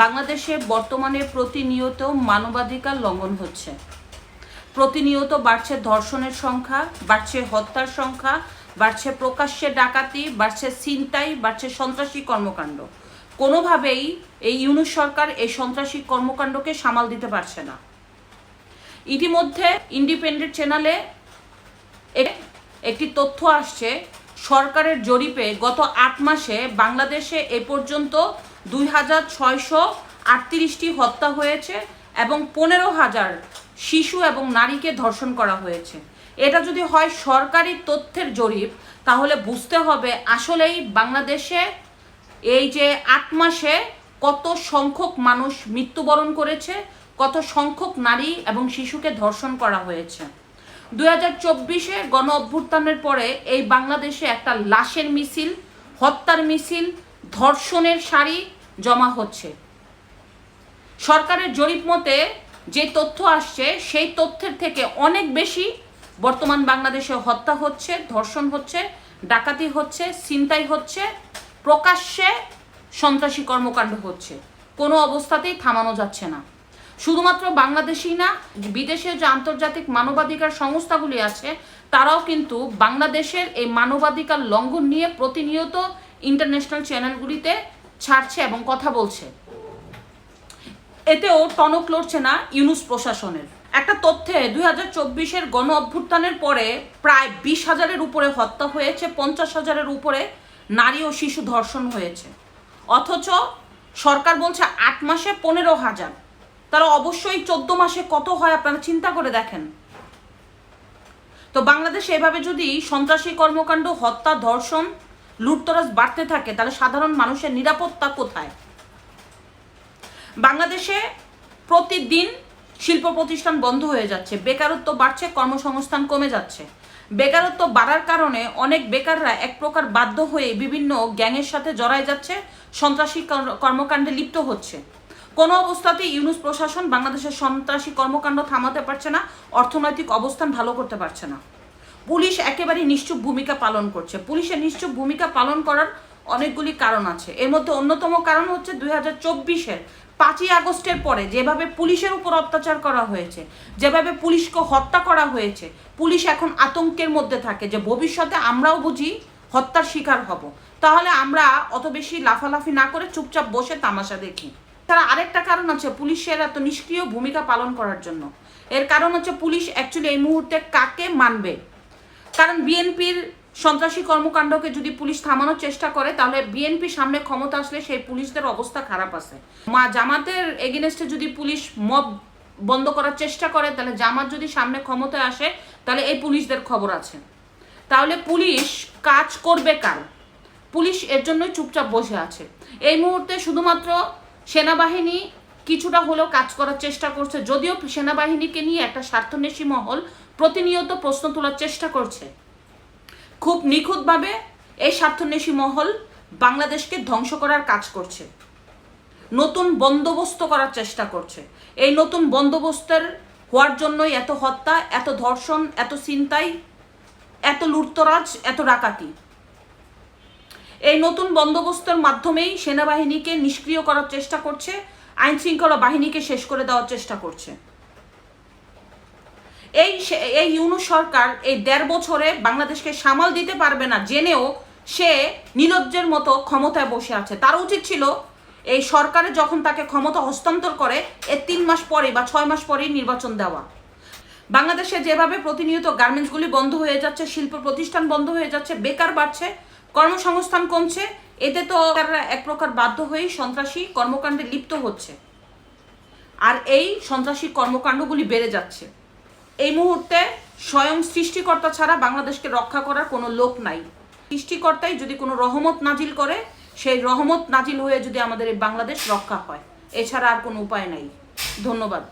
বাংলাদেশে বর্তমানে প্রতিনিয়ত মানবাধিকার লঙ্ঘন হচ্ছে। প্রতিনিয়ত বাড়ছে ধর্ষণের সংখ্যা, বাড়ছে হত্যার সংখ্যা, বাড়ছে প্রকাশ্যে ডাকাতি, বাড়ছে ছিনতাই, বাড়ছে সন্ত্রাসী কর্মকাণ্ড। কোনোভাবেই এই ইউনুস সরকার এই সন্ত্রাসী কর্মকাণ্ডকে সামাল দিতে পারছে না। ইতিমধ্যে ইন্ডিপেন্ডেন্ট চ্যানেলে একটি তথ্য আসছে, সরকারের জরিপে গত আট মাসে বাংলাদেশে এ পর্যন্ত দুই হাজার ছয়শো আটত্রিশটি হত্যা হয়েছে এবং পনেরো হাজার শিশু এবং নারীকে ধর্ষণ করা হয়েছে। এটা যদি হয় সরকারি তথ্যের জরিপ, তাহলে বুঝতে হবে আসলেই বাংলাদেশে এই যে আট মাসে কত সংখ্যক মানুষ মৃত্যুবরণ করেছে, কত সংখ্যক নারী এবং শিশুকে ধর্ষণ করা হয়েছে। দুই হাজার চব্বিশে গণ অভ্যুত্থানের পরে এই বাংলাদেশে একটা লাশের মিছিল, হত্যার মিছিল ধর্ষণের সারি জমা হচ্ছে। সরকারের জরিপ মতে যে তথ্য আসছে, সেই তথ্যের থেকে অনেক বেশি বর্তমান বাংলাদেশে হত্যা হচ্ছে, ধর্ষণ হচ্ছে, ডাকাতি হচ্ছে, ছিনতাই হচ্ছে, প্রকাশ্যে সন্ত্রাসী কর্মকাণ্ড হচ্ছে। কোনো অবস্থাতেই থামানো যাচ্ছে না। শুধুমাত্র বাংলাদেশই না, বিদেশে যে আন্তর্জাতিক মানবাধিকার সংস্থাগুলি আছে, তারাও কিন্তু বাংলাদেশের এই মানবাধিকার লঙ্ঘন নিয়ে প্রতিনিয়ত ইন্টারন্যাশনাল চ্যানেলগুলিতে ছাড়ছে এবং কথা বলছে। এতেও টনক লড়ছে না ইউনুস প্রশাসনের। একটা তথ্যে দুই হাজার চব্বিশের গণ অভ্যুত্থানের পরে প্রায় বিশ হাজারের উপরে হত্যা হয়েছে, পঞ্চাশ হাজারের উপরে নারী ও শিশু ধর্ষণ হয়েছে। অথচ সরকার বলছে আট মাসে পনেরো হাজার। তারা অবশ্যই চোদ্দ মাসে কত হয় আপনারা চিন্তা করে দেখেন। তো বাংলাদেশে এভাবে যদি সন্ত্রাসী কর্মকাণ্ড, হত্যা, ধর্ষণ লুটতরাজ বাড়তে থাকে, তাহলে সাধারণ মানুষের নিরাপত্তা কোথায়? বাংলাদেশে প্রতিদিন শিল্প প্রতিষ্ঠান বন্ধ হয়ে যাচ্ছে, বেকারত্ব বাড়ছে, কর্মসংস্থান কমে যাচ্ছে। বেকারত্ব বাড়ার কারণে অনেক বেকাররা এক প্রকার বাধ্য হয়ে বিভিন্ন গ্যাংয়ের সাথে জড়ায় যাচ্ছে, সন্ত্রাসী কর্ম- কর্মকাণ্ডে লিপ্ত হচ্ছে। কোনো অবস্থাতেই ইউনুস প্রশাসন বাংলাদেশের সন্ত্রাসী কর্মকাণ্ড থামাতে পারছে না, অর্থনৈতিক অবস্থান ভালো করতে পারছে না। পুলিশ একেবারে নিশ্চুপ ভূমিকা পালন করছে। পুলিশের নিশ্চুপ ভূমিকা পালন করার অনেকগুলি কারণ আছে। এর মধ্যে অন্যতম কারণ হচ্ছে দুই হাজার চব্বিশের পাঁচই আগস্টের পরে যেভাবে পুলিশের উপর অত্যাচার করা হয়েছে, যেভাবে পুলিশকে হত্যা করা হয়েছে, পুলিশ এখন আতঙ্কের মধ্যে থাকে যে ভবিষ্যতে আমরাও বুঝি হত্যার শিকার হব। তাহলে আমরা অত বেশি লাফালাফি না করে চুপচাপ বসে তামাশা দেখি। তারা আরেকটা কারণ আছে পুলিশের এত নিষ্ক্রিয় ভূমিকা পালন করার জন্য। এর কারণ হচ্ছে পুলিশ অ্যাকচুয়ালি এই মুহূর্তে কাকে মানবে? কারণ বিএনপির সন্ত্রাসী কর্মকাণ্ডকে যদি পুলিশ থামানোর চেষ্টা করে, তাহলে বিএনপি সামনে ক্ষমতা আসলে সেই পুলিশদের অবস্থা খারাপ আছে। মা জামাতের এগেনস্টে যদি পুলিশ মব বন্ধ করার চেষ্টা করে, তাহলে জামাত যদি সামনে ক্ষমতায় আসে, তাহলে এই পুলিশদের খবর আছে। তাহলে পুলিশ কাজ করবে কার? পুলিশ এর জন্যই চুপচাপ বসে আছে। এই মুহূর্তে শুধুমাত্র সেনাবাহিনী কিছুটা হলেও কাজ করার চেষ্টা করছে। যদিও সেনাবাহিনীকে নিয়ে একটা স্বার্থন্বেষী মহল প্রতিনিয়ত প্রশ্ন তোলার চেষ্টা করছে। খুব নিখুঁতভাবে এই স্বার্থন্বেষী মহল বাংলাদেশকে ধ্বংস করার কাজ করছে। নতুন বন্দোবস্ত করার চেষ্টা করছে। এই নতুন বন্দোবস্তের হওয়ার জন্যই এত হত্যা, এত ধর্ষণ, এত ছিনতাই, এত লুটতরাজ, এত ডাকাতি। এই নতুন বন্দোবস্তের মাধ্যমেই সেনাবাহিনীকে নিষ্ক্রিয় করার চেষ্টা করছে। আইন শৃঙ্খলা বাহিনীকে শেষ করে দেওয়ার চেষ্টা করছে। এই এই ইউনুস সরকার এই দেড় বছরে বাংলাদেশকে সামাল দিতে পারবে না জেনেও সে নিলজ্জের মতো ক্ষমতায় বসে আছে। তার উচিত ছিল এই সরকারে যখন তাকে ক্ষমতা হস্তান্তর করে এর তিন মাস পরে বা ছয় মাস পরেই নির্বাচন দেওয়া। বাংলাদেশে যেভাবে প্রতিনিয়ত গার্মেন্টসগুলি বন্ধ হয়ে যাচ্ছে, শিল্প প্রতিষ্ঠান বন্ধ হয়ে যাচ্ছে, বেকার বাড়ছে, কর্মসংস্থান কমছে এতে তো তারা এক প্রকার বাধ্য হয়েই সন্ত্রাসী কর্মকাণ্ডে লিপ্ত হচ্ছে। আর এই সন্ত্রাসী কর্মকাণ্ডগুলি বেড়ে যাচ্ছে। এই মুহূর্তে স্বয়ং সৃষ্টিকর্তা ছাড়া বাংলাদেশকে রক্ষা করার কোনো লোক নাই। সৃষ্টিকর্তাই যদি কোনো রহমত নাজিল করে, সেই রহমত নাজিল হয়ে যদি আমাদের এই বাংলাদেশ রক্ষা হয়। এছাড়া আর কোনো উপায় নাই। ধন্যবাদ।